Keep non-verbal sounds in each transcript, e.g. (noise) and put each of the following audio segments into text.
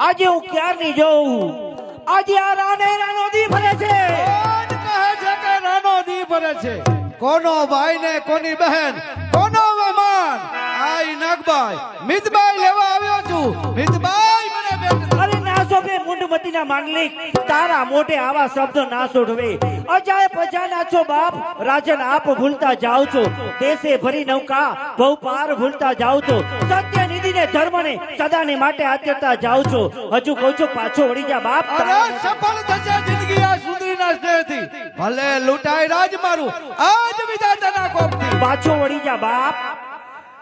આજે હું ક્યારની જોઉં? આજે આ રાને રાનો દી ભરે છે. કોણ કહે છે કે રાનો દી ભરે છે? કોનો ભાઈ ને કોની બહેન? કોનો મહેમાન આઈ નાગભાઈ મિતભાઈ લેવા આવ્યો છું. મિતભાઈ શોભે મુંડમતીના માંગલિક તારા મોઢે આવા શબ્દ ના સોઢવે અજાય પજા નાચો બાપ રાજન આપ ભૂલતા જાઓ છો. દેશે ભરી નૌકા બહુ પાર ભૂલતા જાઓ છો. સત્ય નિધિને ધર્મને સદાને માટે આત્યતા જાઓ છો. હજુ કહું છું પાછો વળી જા બાપ સફળ થશે જિંદગી આ સુધીના સ્નેહથી. ભલે લૂંટાય રાજ મારું આજ વિધાતાના કોપથી. પાછો વળી જા બાપ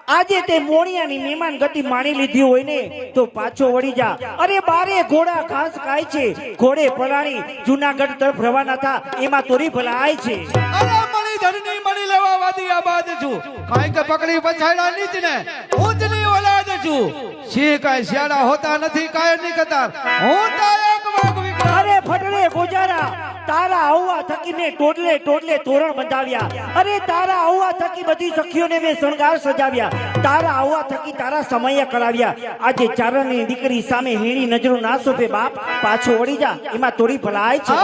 આજે તે મોણિયાની મહેમાન ગતિ માણી લીધી હોય ને તો પાછો વળી જા. અરે બારે ઘોડા ઘાસ ખાય છે. ઘોડે પલાણી જુનાગઢ તરફ રવાના થા. એમાં તોરી ભલાય છે. અરે મળી ધરની મળી લેવા વાદી આબાદ છું. કાંઈ કે પકડી પછાડા નીચ ને ઊંચની ઓલાદ છું. શી કાંઈ શિયાળા હોતા નથી કાંઈ ની કતાર હું તો એક વાગ વિકાર અરે ફટડે ગોજારા તારા આવવા થકી મેં ટોટલે ટોટલે તોરણ બંધાવ્યા. અરે તારા આવવા થકી બધી સખીઓને મેં શણગાર સજાવ્યા. તારા આવવા થકી તારા સમય કરાવ્યા. આજે ચારણની દીકરી સામે હીણી નજરો ના સોપે બાપ પાછો વળી જા. એમાં તોરી ભલાય છે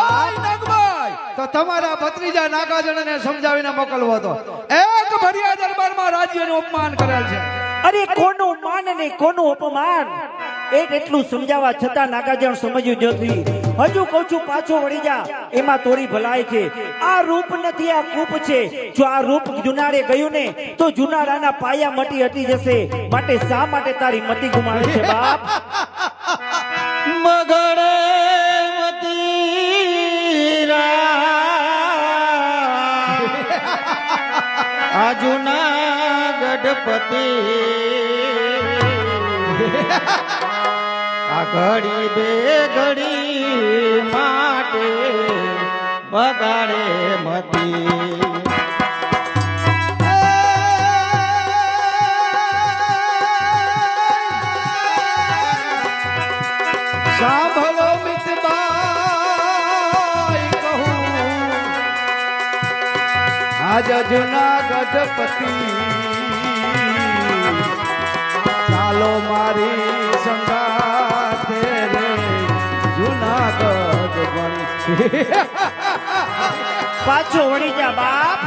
તો તમારા ભત્રીજા નાગાજણને સમજાવીને મોકલવો હતો. એક ભર્યા દરબારમાં રાજ્યનું અપમાન કરેલ છે. અરે કોનું માન ને કોનું અપમાન? એ એટલું સમજાવવા છતાં નાગાજણ સમજ્યું નથી. હજુ કહું છું, પાછો વળી જા. એમાં તોરી ભલાઈ છે. આ રૂપ નથી, આ કૂપ છે. જો આ રૂપ જુનાડે ગયું ને, તો જુનાડાના પાયા મટી હટી જશે. માટે શા માટે તારી મતી ગુમાવે છે, બાપ? મગડે આ જૂના ગઢપતિ આ ઘડી બે ઘડી માટે બગાડે મતી. કહું આજ ચાલો મારી સંગાતે (laughs) પાછો વળી જા બાપ.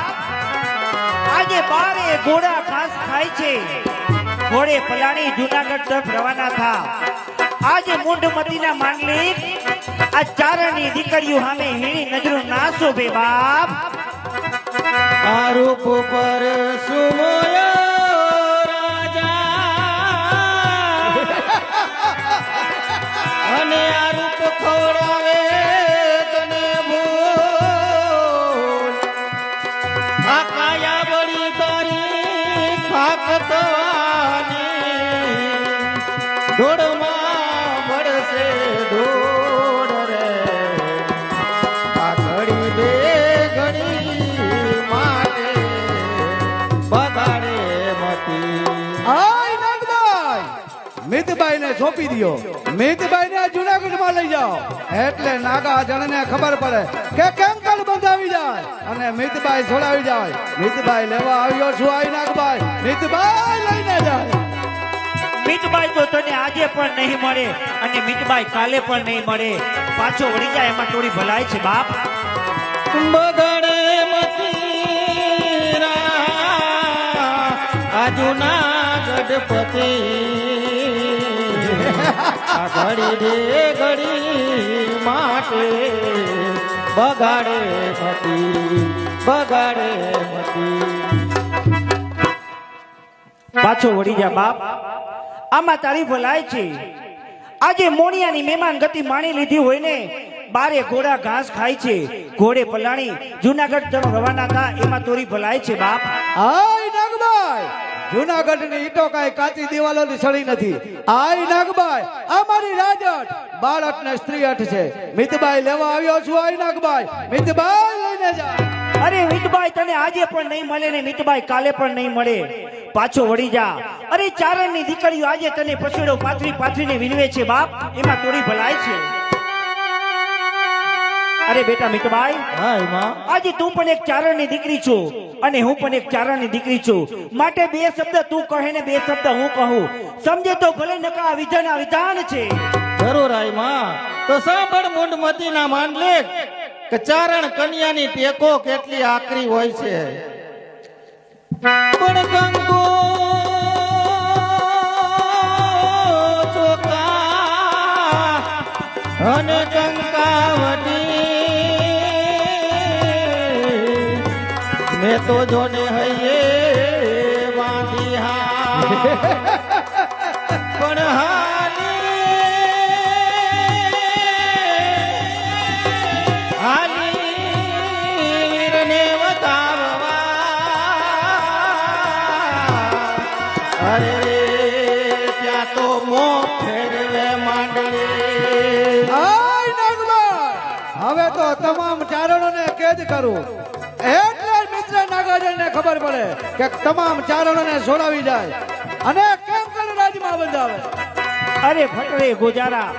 આજે બારે ઘોડા ખાસ ખાય છે. ઘોડે પલાણી જુનાગઢ તરફ રવાના થા. આજે મૂંઢમતીના માંગલિક આ ચારણની દીકરીઓ સામે હીણી નજરો ના શોભે બાપ. આરોપ પર સુમોયો રાજા. (laughs) અને આ રૂપ ખાક તવાની ધૂળમાં મળશે ધૂળ રે ને સોંપી દો મિતબાઈ ને જુનાગઢ માં લઈ જાઓ. એટલે નાગા જણને ખબર પડે કે કેમ કલ બંધાવી જાય અને મિતભાઈ છોડાવી જાય. મિતભાઈ લેવા આવ્યો છું આય નાગભાઈ. મિતભાઈ લઈને જાય. મિતભાઈ તો તને આજે પણ નહીં મળે અને મિતભાઈ કાલે પણ નહીં મળે. પાછો વળી જાય એમાં થોડી ભલાય છે બાપ. બગડે મતીરા આ જૂના ગઢપતિ. આ ઘડી રે ઘડી માટે બગાડે હતી બગાડે હતી. પાછો વળી જા બાપ. આમાં તારી ભલાય છે. આજે મોણિયાની મહેમાન ગતિ માણી લીધી હોય ને બારે ઘોડા ઘાસ ખાય છે. ઘોડે પલાણી જુનાગઢ તરફ રવાના હતા એમાં તોરી ભલાય છે બાપ. હાય નાગભાઈ! જુનાગઢની ઈટો કાંઈ કાચી દિવાલો ની સડી નથી. આઈ નાગભાઈ આ મારી રાજટ. બાળક ને સ્ત્રી અઠ છે. મિતબાઈ લેવા આવ્યો છું આઈ નાગભાઈ મિતબાઈ લઈને જા. અરે મીતબાઈ તને આજે પણ નહીં મળે ને મીતબાઈ કાલે પણ નહીં મળે. પાછો વળી જા. અરે ચારણની દીકરીઓ આજે તને પછેડો પાથરી પાથરીને વિનવે છે બાપ. એમાં થોડી ભલાય છે. અરે બેટા મિતભાઈ. હા માં. આજે તું પણ એક ચારણની દીકરી છું અને હું પણ એક ચારણની દીકરી છું. માટે બે શબ્દ તું કહે ને બે શબ્દ હું કહું. સમજે તો ભલે નકા આ વિધાન આ વિધાન છે. જરૂરમાં. તો સાંભળ મૂંડમતી ના માંડલે કે ચારણ કન્યાની ટેકો કેટલી આકરી હોય છે. પણ ગંગો ચોકા અને કંકાવતી તો જોને હૈયે બાંધી હા પણ હાલી તો મો ફેરવે હવે તો તમામ ચારણોને કેદ કરું. એટલે મિત્ર નાગાર્જુનને ખબર પડે કે તમામ ચારણોને છોડાવી જાય. અને કેમ કરે રાજમાં બંધાવે અરે ફટરે ગોજારા.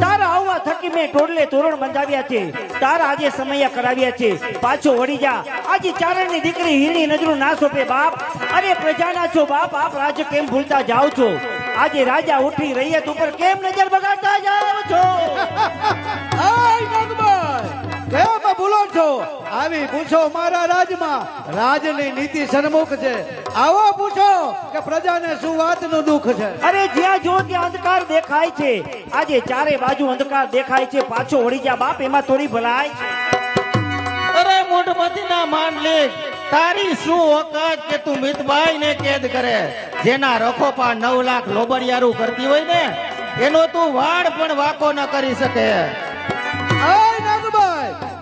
તારા આવવા થકી મેં ટોળલે તોરણ બંધાવ્યા છે. તારા આજે સમયા કરાવ્યા છે. પાછો વળી જા. આજે ચારણની દીકરી હીણી નજરો ના સોંપે બાપ. અરે પ્રજાના છો બાપ આપ રાજ કેમ ભૂલતા જાઓ છો? આજે રાજા ઉઠી રૈયત ઉપર કેમ નજર બગાડતા જાઓ છો? (laughs) આય નાગભાઈ કેમ ભૂલો છો? આવી પૂછો મારા રાજમાં. રાજની નીતિ સન્મુખ છે. આવો પૂછો કે પ્રજાને શું વાતનું દુઃખ છે? અરે જ્યાં જો ત્યાં અંધકાર દેખાય છે. આજે ચારે બાજુ અંધકાર દેખાય છે. પાછો વળી જા બાપ એમાં થોડી ભલાય છે. અરે મૂંઢમતી ના માંડલિક તારી શું ઓકાત કે તું મિતભાઈ ને કેદ કરે? જેના રખોપા નવ લાખ લોબરિયારું કરતી હોય ને એનો તું વાડ પણ વાકો ન કરી શકે.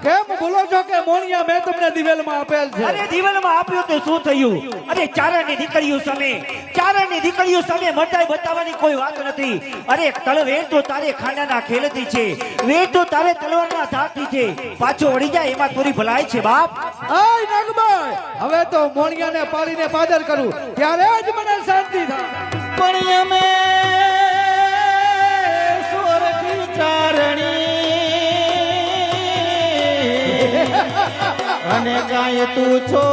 કેમ ભૂલો છો કે મોણિયા મેં તમને દિવેલમાં આપેલ છે? અરે દિવેલમાં આપ્યું તો શું થયું? અરે ચારણની દીકરીઓ સામે ચારણની દીકરીઓ સામે મટાઈ બતાવવાની કોઈ વાત નથી. અરે તળ વેર તો તારે ખાંડાના ખેલતી છે. વેર તો તારે તલવારના ધાકથી છે. પાછો વળી જાય એમાં થોડી ભલાય છે બાપ. આય નાગભાઈ હવે તો મોણિયાને પાડીને પાદર કરું. ત્યારે જ મને શાંતિ થાય. પણ અમે સ્વર્ગી ચારણી અને ગાય તું છો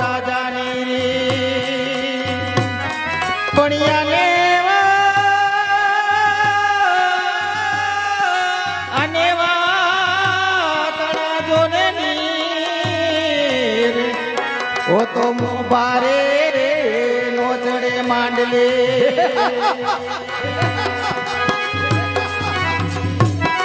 રાજાની રે. પણિયાને અને ઓ તો મુબારે રે નોચડે માંડલે.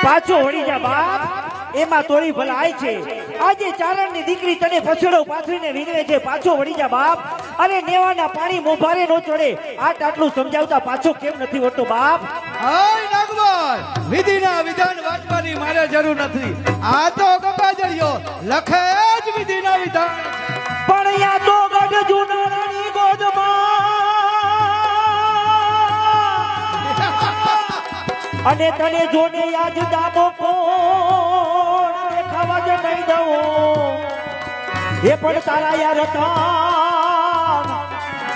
પાછો વળી જા બાપ. એમાં તોડી ભલાય છે. આજે ચારણની દીકરી તને પછડો પાથરીને વિનવે છે. પાછો વળી જા બાપ. અરે નેવાના પાણી મોભારે નો ચડે. આટ આટલું સમજાવતા પાછો કેમ નથી વળતો બાપ? હાય નાગભાઈ વિધિના વિધાન વાંચવાની મારે જરૂર નથી. આ તો ગંગાજળિયો લખે જ વિધિના વિધાન. પણ યા તો ગઢ જૂનાની ગોદમાં. અને તને જોને યાદ દાબો કોણ? એ પણ તારા યાર હતા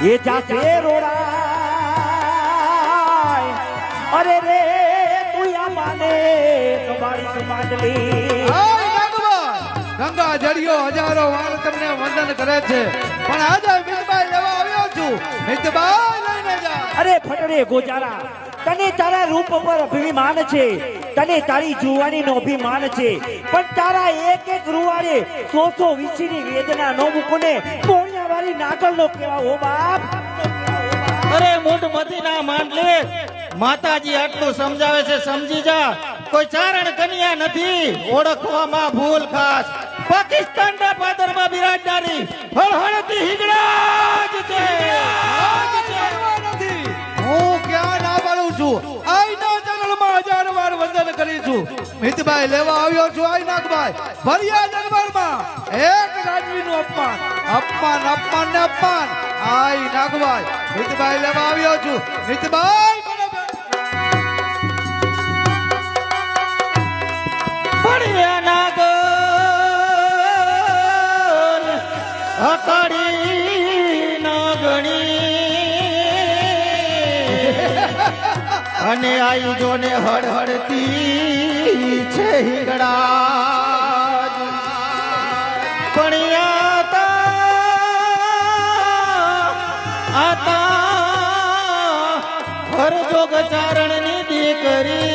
એ જાતે રોડાય. અરે રે તું આ માને તમારી સમાજલી ગંગા જડિયો હજારો વાર તમને વંદન કરે છે. પણ આજે મિતભાઈ લેવા આવ્યો છું. મિતભાઈ લઈને જા. અરે ફટરે ગોજારા તને તારા રૂપ પર અભિમાન છે. તને તારી જુવાનીનો અભિમાન છે. પણ તારા એક એક રૂવાડે સો સો વીસીની વેદના નો મૂકને નાગલ નો કેવા હો બાપ. અરે મૂંઢમતી ના માંડલે માતાજી આટલું સમજાવે છે, સમજી જા. કોઈ ચારણ કન્યા નથી. ઓળખવામાં ભૂલ ખાસ. પાકિસ્તાનના પાદરમાં બિરાજનારી હળહળતી હિંગળા જ છે. મિતભાઈ લેવા આવ્યો છું આઈ નાગભાઈ. ભર્યા દરબારમાં એક રાજવીનું અપમાન. અપમાન અપમાન ને અપમાન. આઈ નાગભાઈ, મિતભાઈ લેવા આવ્યો છું. મિતભાઈ, મને નાગ અકડી નાગણી. અને આઈ હળહળતી આતા હરજોગ ચારણની દીકરી.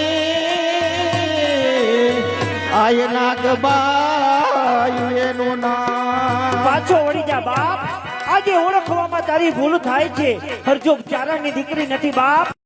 આય નાગબાઈ પાછો વળી જા બાપ. આજે ઓળખવામાં તારી ભૂલ થાય છે. હરજોગ ચારણની દીકરી નથી બાપ.